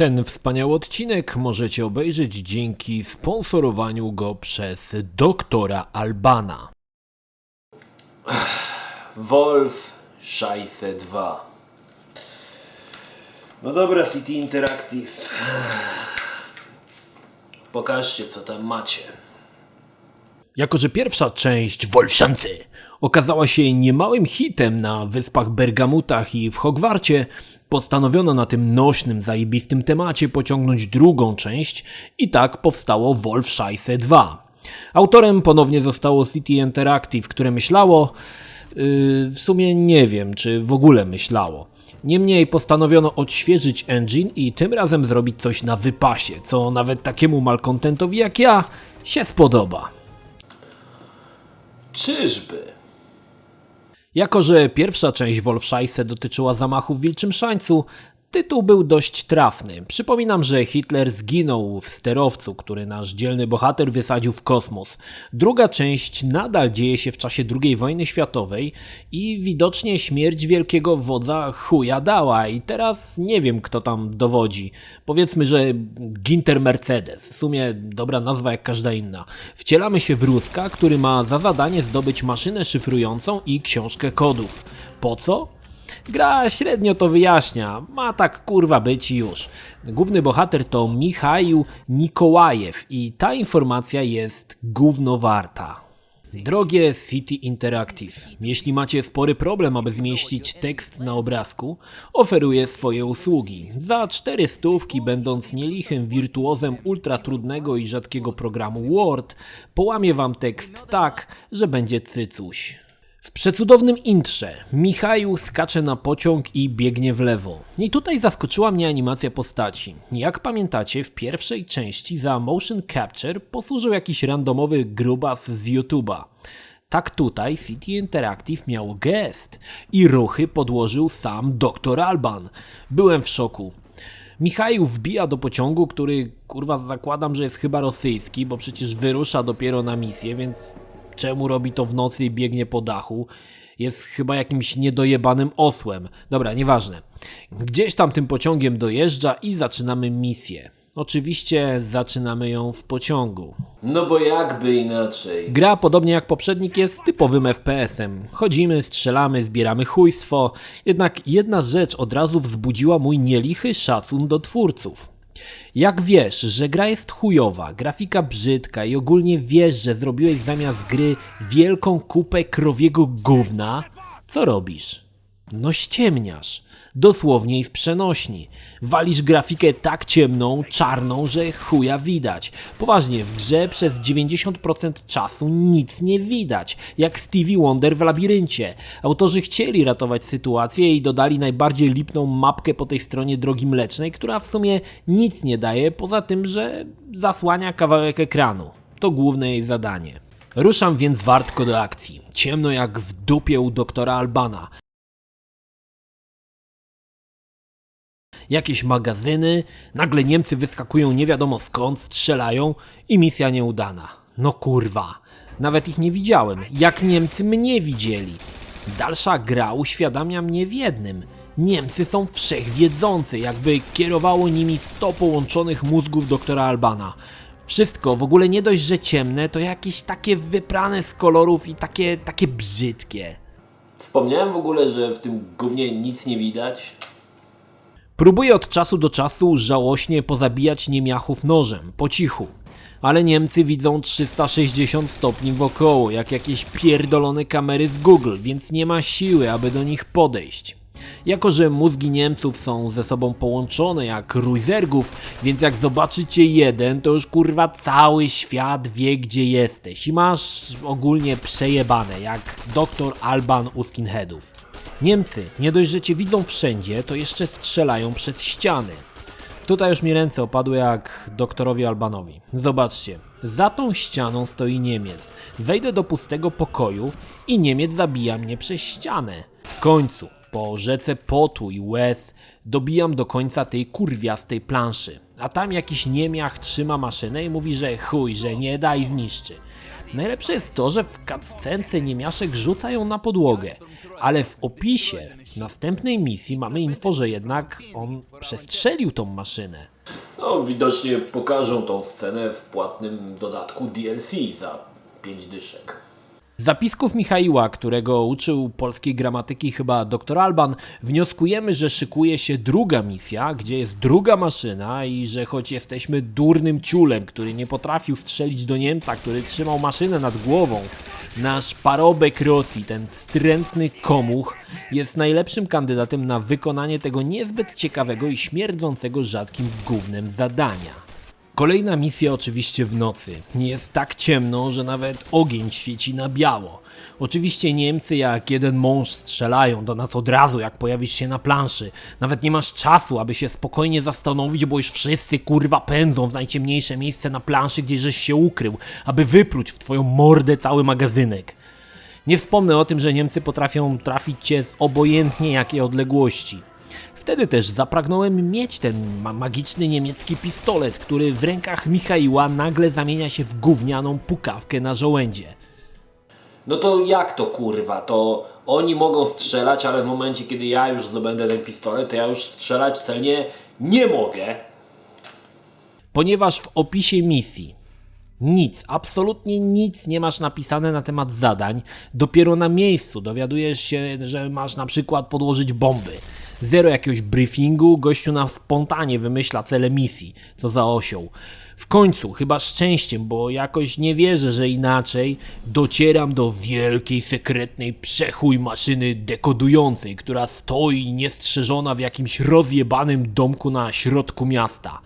Ten wspaniały odcinek możecie obejrzeć dzięki sponsorowaniu go przez doktora Albana. Wolf Scheisse 2 No dobra, City Interactive. Pokażcie co tam macie. Jako, że pierwsza część Wolfszance okazała się niemałym hitem na wyspach Bergamutach i w Hogwarcie, postanowiono na tym nośnym, zajebistym temacie pociągnąć drugą część i tak powstało Wolfscheisse 2. Autorem ponownie zostało City Interactive, które myślało, yy, w sumie nie wiem, czy w ogóle myślało. Niemniej postanowiono odświeżyć engine i tym razem zrobić coś na wypasie, co nawet takiemu malkontentowi jak ja się spodoba. Czyżby? Jako, że pierwsza część Wolfscheisse dotyczyła zamachu w Wilczym Szańcu, tytuł był dość trafny. Przypominam, że Hitler zginął w sterowcu, który nasz dzielny bohater wysadził w kosmos. Druga część nadal dzieje się w czasie II wojny światowej i widocznie śmierć wielkiego wodza chuja dała i teraz nie wiem kto tam dowodzi. Powiedzmy, że Ginter Mercedes, w sumie dobra nazwa jak każda inna. Wcielamy się w Ruska, który ma za zadanie zdobyć maszynę szyfrującą i książkę kodów. Po co? Gra średnio to wyjaśnia, ma tak kurwa być już. Główny bohater to Michał Nikołajew i ta informacja jest gówno warta. Drogie City Interactive, jeśli macie spory problem, aby zmieścić tekst na obrazku, oferuję swoje usługi. Za cztery stówki, będąc nielichym wirtuozem ultratrudnego i rzadkiego programu Word, połamię wam tekst tak, że będzie cycuś. W przecudownym intrze Michał skacze na pociąg i biegnie w lewo. I tutaj zaskoczyła mnie animacja postaci. Jak pamiętacie, w pierwszej części za motion capture posłużył jakiś randomowy grubas z YouTube'a. Tak tutaj City Interactive miał gest i ruchy podłożył sam Dr. Alban. Byłem w szoku. Michał wbija do pociągu, który kurwa zakładam, że jest chyba rosyjski, bo przecież wyrusza dopiero na misję, więc czemu robi to w nocy i biegnie po dachu? Jest chyba jakimś niedojebanym osłem. Dobra, nieważne. Gdzieś tam tym pociągiem dojeżdża i zaczynamy misję. Oczywiście zaczynamy ją w pociągu. No bo jakby inaczej. Gra, podobnie jak poprzednik, jest typowym FPS-em. Chodzimy, strzelamy, zbieramy chujstwo, jednak jedna rzecz od razu wzbudziła mój nielichy szacun do twórców. Jak wiesz, że gra jest chujowa, grafika brzydka i ogólnie wiesz, że zrobiłeś zamiast gry wielką kupę krowiego gówna, co robisz? No ściemniasz. Dosłownie i w przenośni. Walisz grafikę tak ciemną, czarną, że chuja widać. Poważnie, w grze przez 90% czasu nic nie widać. Jak Stevie Wonder w labiryncie. Autorzy chcieli ratować sytuację i dodali najbardziej lipną mapkę po tej stronie drogi mlecznej, która w sumie nic nie daje, poza tym, że zasłania kawałek ekranu. To główne jej zadanie. Ruszam więc wartko do akcji. Ciemno jak w dupie u doktora Albana. Jakieś magazyny, nagle Niemcy wyskakują nie wiadomo skąd, strzelają i misja nieudana. No kurwa, nawet ich nie widziałem, jak Niemcy mnie widzieli. Dalsza gra uświadamia mnie w jednym. Niemcy są wszechwiedzący, jakby kierowało nimi 100 połączonych mózgów doktora Albana. Wszystko w ogóle nie dość, że ciemne, to jakieś takie wyprane z kolorów i takie, takie brzydkie. Wspomniałem w ogóle, że w tym gównie nic nie widać. Próbuje od czasu do czasu żałośnie pozabijać niemiachów nożem, po cichu. Ale Niemcy widzą 360 stopni wokoło, jak jakieś pierdolone kamery z Google, więc nie ma siły, aby do nich podejść. Jako, że mózgi Niemców są ze sobą połączone jak Ruizergów, więc jak zobaczycie jeden, to już kurwa cały świat wie gdzie jesteś i masz ogólnie przejebane, jak doktor Alban u skinheadów. Niemcy, nie dość, że cię widzą wszędzie, to jeszcze strzelają przez ściany. Tutaj już mi ręce opadły jak doktorowi Albanowi. Zobaczcie, za tą ścianą stoi Niemiec. Wejdę do pustego pokoju i Niemiec zabija mnie przez ścianę. W końcu, po rzece potu i łez, dobijam do końca tej kurwiastej planszy. A tam jakiś niemiach trzyma maszynę i mówi, że chuj, że nie da i zniszczy. Najlepsze jest to, że w cutscence niemiaszek rzuca ją na podłogę. Ale w opisie następnej misji mamy info, że jednak on przestrzelił tą maszynę. No, widocznie pokażą tą scenę w płatnym dodatku DLC za 5 dyszek. Z zapisków Michaiła, którego uczył polskiej gramatyki chyba dr Alban, wnioskujemy, że szykuje się druga misja, gdzie jest druga maszyna i że choć jesteśmy durnym ciulem, który nie potrafił strzelić do Niemca, który trzymał maszynę nad głową, nasz parobek Rosji, ten wstrętny komuch, jest najlepszym kandydatem na wykonanie tego niezbyt ciekawego i śmierdzącego rzadkim gównem zadania. Kolejna misja oczywiście w nocy. Jest tak ciemno, że nawet ogień świeci na biało. Oczywiście Niemcy jak jeden mąż strzelają do nas od razu, jak pojawisz się na planszy. Nawet nie masz czasu, aby się spokojnie zastanowić, bo już wszyscy kurwa pędzą w najciemniejsze miejsce na planszy, gdzie żeś się ukrył, aby wypluć w twoją mordę cały magazynek. Nie wspomnę o tym, że Niemcy potrafią trafić cię z obojętnie jakiej odległości. Wtedy też zapragnąłem mieć ten ma magiczny niemiecki pistolet, który w rękach Michaiła nagle zamienia się w gównianą pukawkę na żołędzie. No to jak to kurwa? To oni mogą strzelać, ale w momencie kiedy ja już zdobędę ten pistolet, to ja już strzelać celnie nie mogę. Ponieważ w opisie misji nic, absolutnie nic nie masz napisane na temat zadań, dopiero na miejscu dowiadujesz się, że masz na przykład podłożyć bomby. Zero jakiegoś briefingu, gościu na spontanie wymyśla cele misji, co za osioł. W końcu, chyba szczęściem, bo jakoś nie wierzę, że inaczej, docieram do wielkiej, sekretnej przechuj maszyny dekodującej, która stoi niestrzeżona w jakimś rozjebanym domku na środku miasta.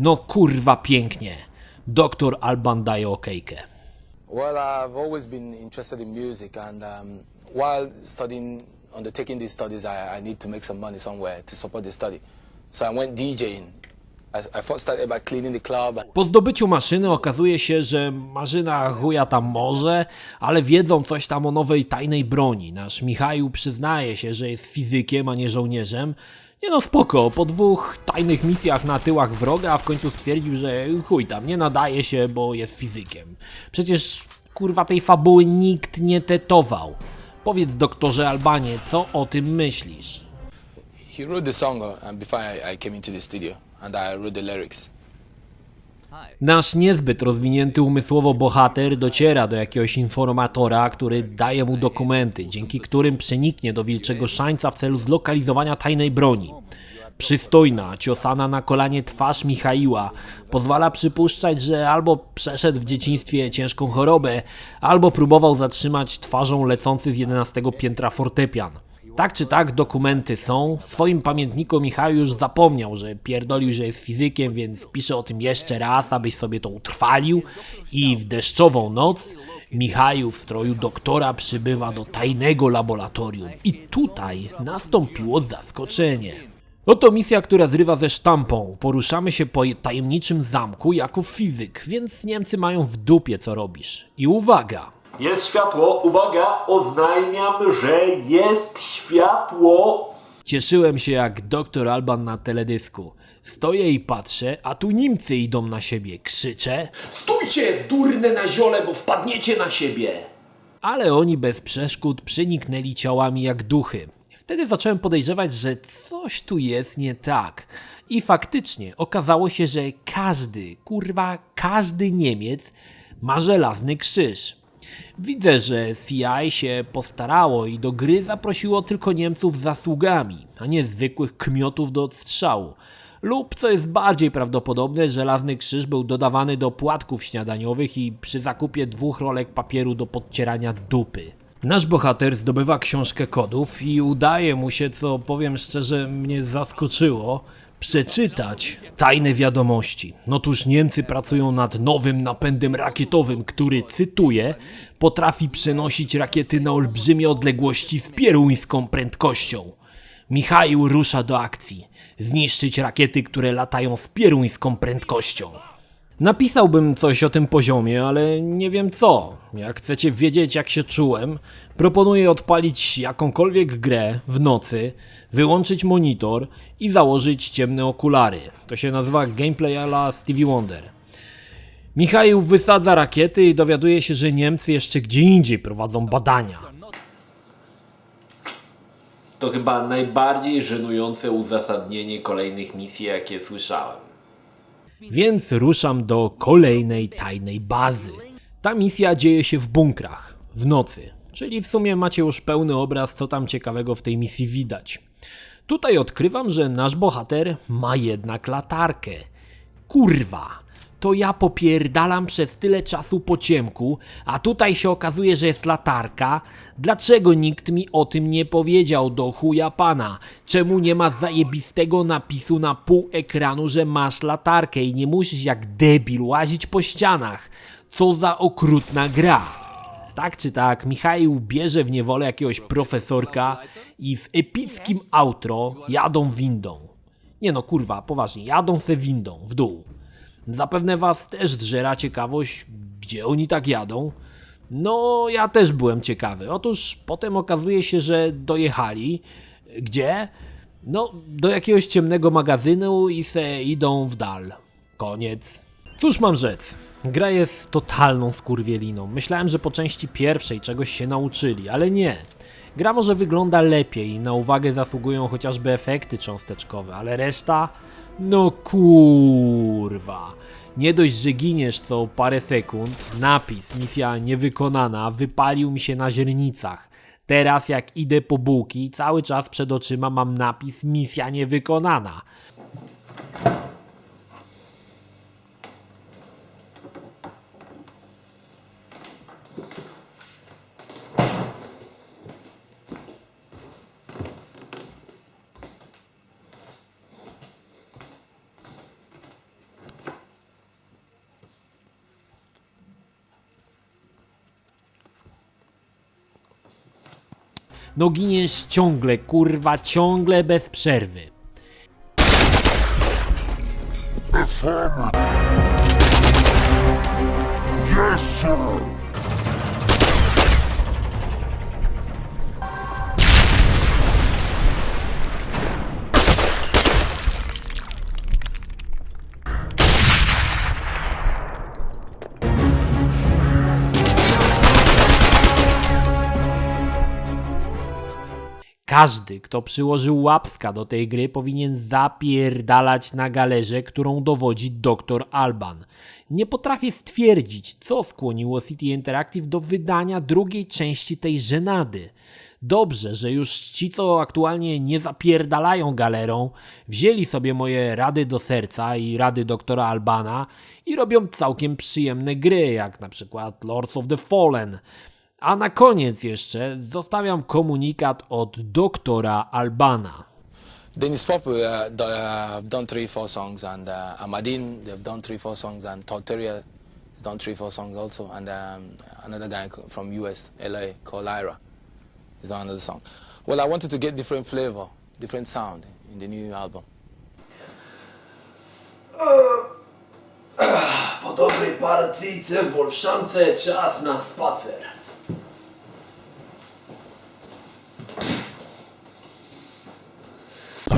No kurwa pięknie. Doktor Alban daje okejkę. Well, I've always been interested in music, and um, while studying, undertaking these studies, I, I need to make some money somewhere to support the study. So I went DJing. Po zdobyciu maszyny okazuje się, że Marzyna chuja tam może, ale wiedzą coś tam o nowej tajnej broni. Nasz Michał przyznaje się, że jest fizykiem, a nie żołnierzem. Nie no spoko, po dwóch tajnych misjach na tyłach wroga w końcu stwierdził, że chuj tam, nie nadaje się, bo jest fizykiem. Przecież kurwa tej fabuły nikt nie tetował. Powiedz doktorze Albanie, co o tym myślisz? he wrote the song uh, before I, I came into the studio, and I wrote the lyrics. Nasz niezbyt rozwinięty umysłowo bohater dociera do jakiegoś informatora, który daje mu dokumenty, dzięki którym przeniknie do wilczego szańca w celu zlokalizowania tajnej broni. Przystojna, ciosana na kolanie twarz Michaiła pozwala przypuszczać, że albo przeszedł w dzieciństwie ciężką chorobę, albo próbował zatrzymać twarzą lecący z 11 piętra fortepian. Tak czy tak, dokumenty są. W swoim pamiętniku Michał już zapomniał, że pierdolił, że jest fizykiem, więc pisze o tym jeszcze raz, abyś sobie to utrwalił. I w deszczową noc Michał w stroju doktora przybywa do tajnego laboratorium. I tutaj nastąpiło zaskoczenie. Oto misja, która zrywa ze sztampą. Poruszamy się po tajemniczym zamku jako fizyk, więc Niemcy mają w dupie co robisz. I uwaga! Jest światło, uwaga, oznajmiam, że jest światło. Cieszyłem się jak doktor Alban na teledysku. Stoję i patrzę, a tu Niemcy idą na siebie. Krzyczę, Stójcie, durne na ziole, bo wpadniecie na siebie. ale oni bez przeszkód przeniknęli ciałami jak duchy. Wtedy zacząłem podejrzewać, że coś tu jest nie tak. I faktycznie okazało się, że każdy, kurwa, każdy Niemiec ma żelazny krzyż. Widzę, że CI się postarało i do gry zaprosiło tylko Niemców z zasługami, a nie zwykłych kmiotów do odstrzału. Lub, co jest bardziej prawdopodobne, żelazny krzyż był dodawany do płatków śniadaniowych i przy zakupie dwóch rolek papieru do podcierania dupy. Nasz bohater zdobywa książkę kodów i udaje mu się, co powiem szczerze, mnie zaskoczyło, przeczytać tajne wiadomości. Otóż Niemcy pracują nad nowym napędem rakietowym, który, cytuję, potrafi przenosić rakiety na olbrzymie odległości z pieruńską prędkością. Michał rusza do akcji. Zniszczyć rakiety, które latają z pieruńską prędkością. Napisałbym coś o tym poziomie, ale nie wiem co. Jak chcecie wiedzieć, jak się czułem, proponuję odpalić jakąkolwiek grę w nocy, wyłączyć monitor i założyć ciemne okulary. To się nazywa gameplay a la Stevie Wonder. Michał wysadza rakiety i dowiaduje się, że Niemcy jeszcze gdzie indziej prowadzą badania. To chyba najbardziej żenujące uzasadnienie kolejnych misji, jakie słyszałem. Więc ruszam do kolejnej tajnej bazy. Ta misja dzieje się w bunkrach, w nocy, czyli w sumie macie już pełny obraz, co tam ciekawego w tej misji widać. Tutaj odkrywam, że nasz bohater ma jednak latarkę. Kurwa, to ja popierdalam przez tyle czasu po ciemku, a tutaj się okazuje, że jest latarka. Dlaczego nikt mi o tym nie powiedział do chuja pana? Czemu nie ma zajebistego napisu na pół ekranu, że masz latarkę i nie musisz jak debil łazić po ścianach? Co za okrutna gra. Tak czy tak, Michał bierze w niewolę jakiegoś profesorka i w epickim outro jadą windą. Nie no, kurwa, poważnie, jadą se windą w dół. Zapewne was też zżera ciekawość, gdzie oni tak jadą. No, ja też byłem ciekawy. Otóż potem okazuje się, że dojechali. Gdzie? No, do jakiegoś ciemnego magazynu i se idą w dal. Koniec. Cóż mam rzec? Gra jest totalną skurwieliną. Myślałem, że po części pierwszej czegoś się nauczyli, ale nie. Gra może wygląda lepiej i na uwagę zasługują chociażby efekty cząsteczkowe, ale reszta? No kurwa. Nie dość, że giniesz co parę sekund, napis misja niewykonana wypalił mi się na źrenicach. Teraz jak idę po bułki, cały czas przed oczyma mam napis misja niewykonana. No giniesz ciągle, kurwa, ciągle bez przerwy. Każdy, kto przyłożył łapska do tej gry, powinien zapierdalać na galerze, którą dowodzi dr Alban. Nie potrafię stwierdzić, co skłoniło City Interactive do wydania drugiej części tej żenady. Dobrze, że już ci, co aktualnie nie zapierdalają galerą, wzięli sobie moje rady do serca i rady doktora Albana i robią całkiem przyjemne gry, jak na przykład Lords of the Fallen. A na koniec jeszcze zostawiam komunikat od doktora Albana. Dennis Pop, uh, do, uh, have done three, four songs, and uh, Amadine, they've done three, four songs, and Todd Terrier has done three, four songs also, and um, another guy from US, LA, called Lyra, has done another song. Well, I wanted to get different flavor, different sound in the new album. Po dobrej partyjce w Wolfszance czas na spacer.